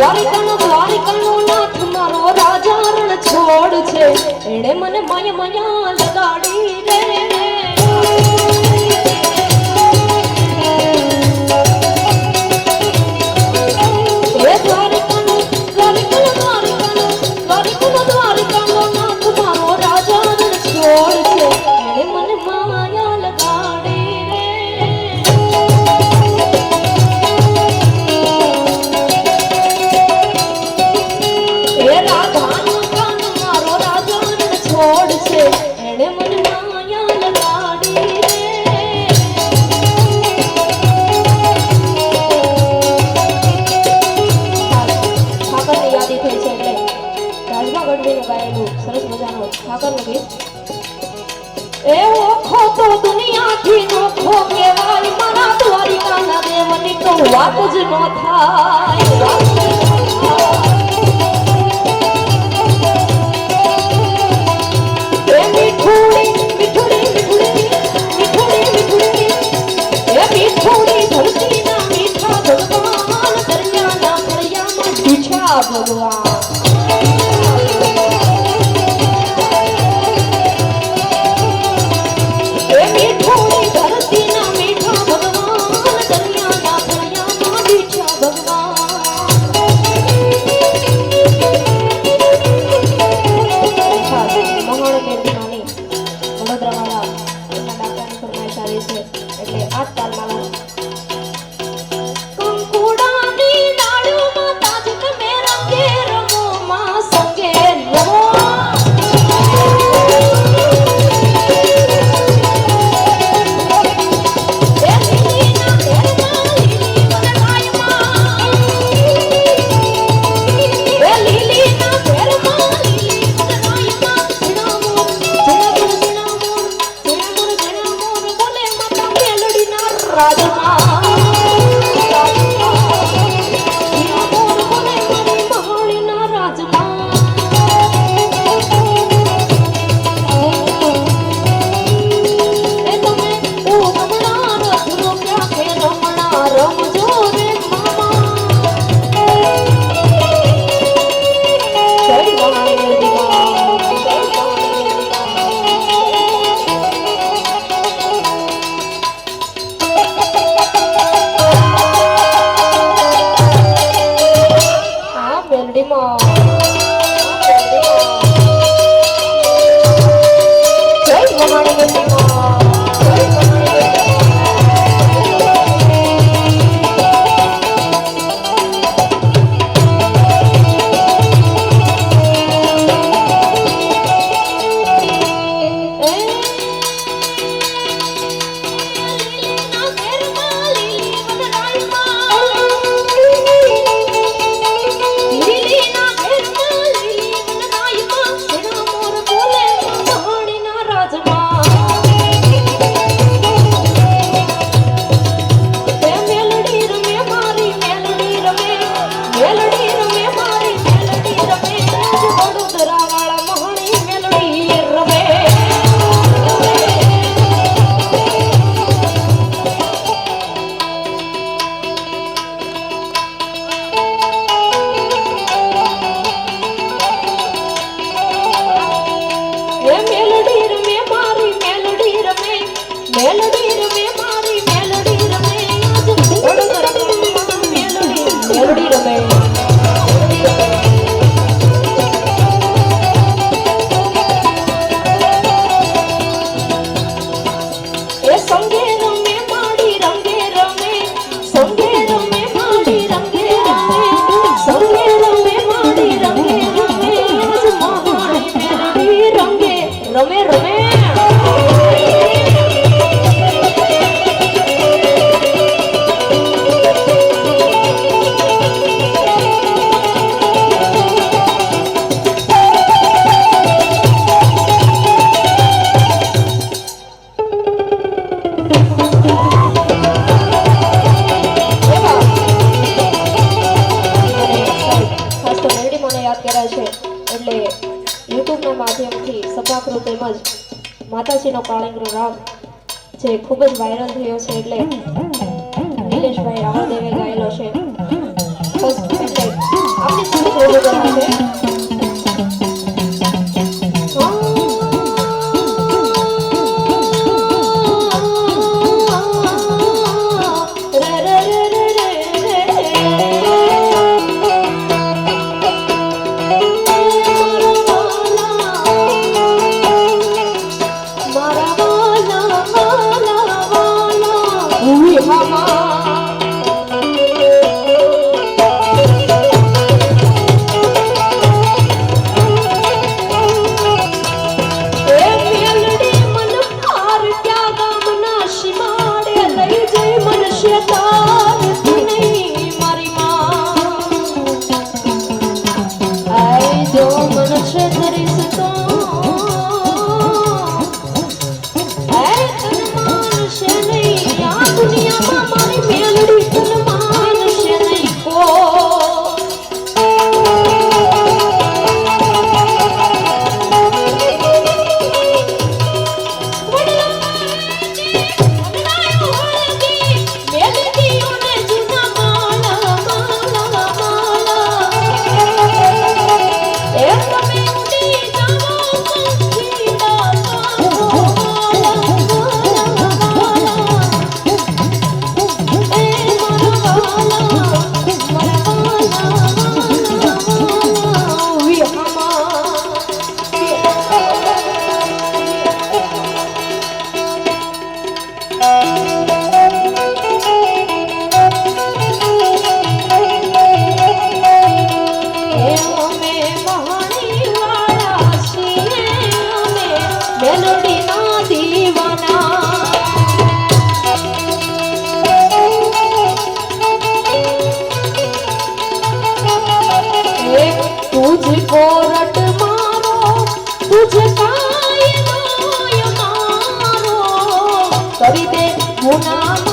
யாரை காண સાગર લગી એવો ખોતો દુનિયાથી નોખો કહેવાય, મારા દ્વારિકાના દેવની તો વાત જ ન થાય, વાત જ ન થાય. ભગવાન. Timor. Great woman in the યાદ કર્યા છે. એટલે યુટ્યુબના માધ્યમથી સભાગૃહ તેમજ માતાજીનો કાળિંગરો રાગ જે ખૂબ જ વાયરલ થયો છે એટલે નિલેશભાઈ રાવળદેવે ગાયેલો છે. આપણી સુધી છે Oh,